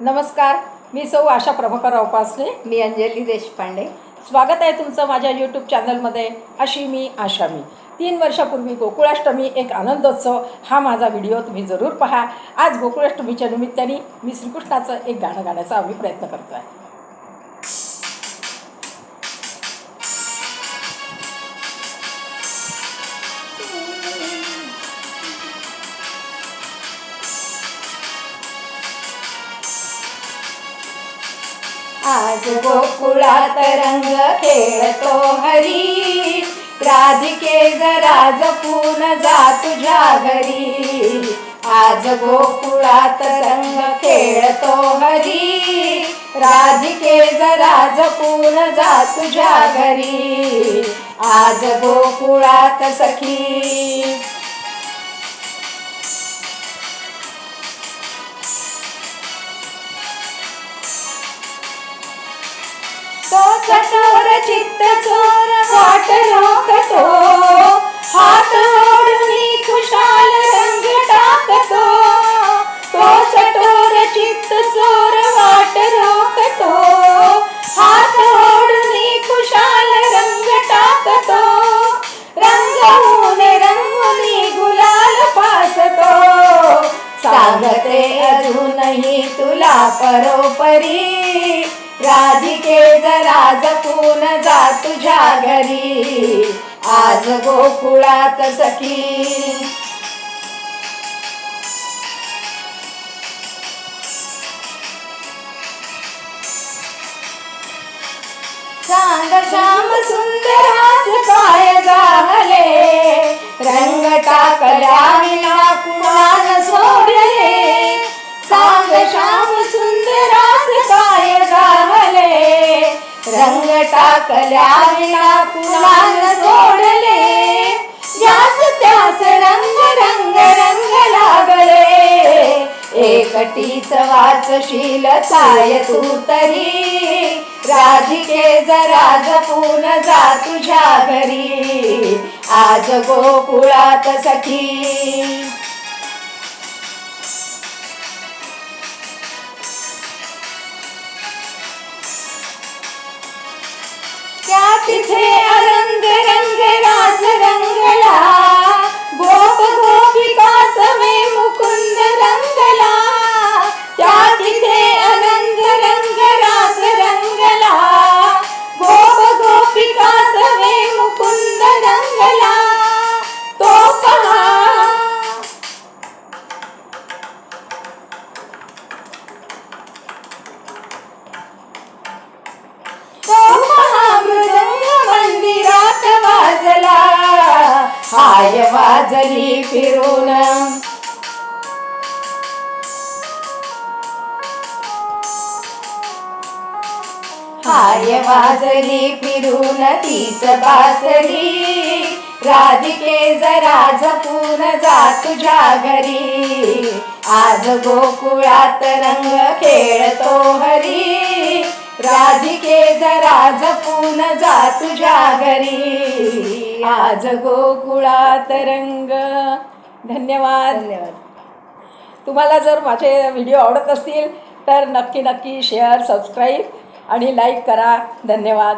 नमस्कार मी सौ आशा प्रभाकरराव पासने मी अंजली देशपांडे. स्वागत आहे तुमचं माझ्या यूट्यूब चॅनलमध्ये अशी मी आशा मी. तीन वर्षापूर्वी गोकुळाष्टमी एक आनंदोत्सव हा माझा व्हिडिओ तुम्ही जरूर पहा. आज गोकुळाष्टमीच्या निमित्ताने मी श्रीकृष्णाचं एक गाणं गाण्याचा आम्ही प्रयत्न करतो आहे आज गोकुळात रंग खेळतो हरी. राधिके जरा जपून जा तुझ्या घरी. आज गोकुळात रंग खेळतो हरी. राधिके जरा जपून जा तुझ्या घरी. आज गोकुळात सखी. चित्त चोर वाट रोखतो. हात ओढून खुशाल रंग टाकतो. तो सटोर चित्त चोर वाट रोखतो. हात ओढून खुशाल रंग टाकतो. रंगवून रंगून गुलाल पासतो सांगते अजूनही तुला परोपरी. राधिके तुझ्या घरी. आज गोकुळात सखी. सांग श्याम सुंदरास काय झाले? रंग टाकल्या विना कुणाल सोडले? सांग श्याम टाकल्या विना कुणाल सोडले. ज्यास त्यास रंग रंग रंग लागले. एकटीच वाचशील काय तू तरी. राधिके जरा जपून जा तुझ्या घरी. आज गोकुळात सखी. It's Qualität. वाजला. हाय वाजली फिरून. हाय वाजली फिरून तीच बासरी. राधिके जरा जपून जा तुझ्या घरी. आज गोकुळात रंग खेळतो हरी. राधिके जरा जपून जा तुझ्या घरी. आज गोकुळात रंग धन्यवाद. धन्यवाद. तुम्हाला जर माझे व्हिडिओ आवडत असतील तर नक्की नक्की शेअर सबस्क्राईब आणि लाईक करा. धन्यवाद.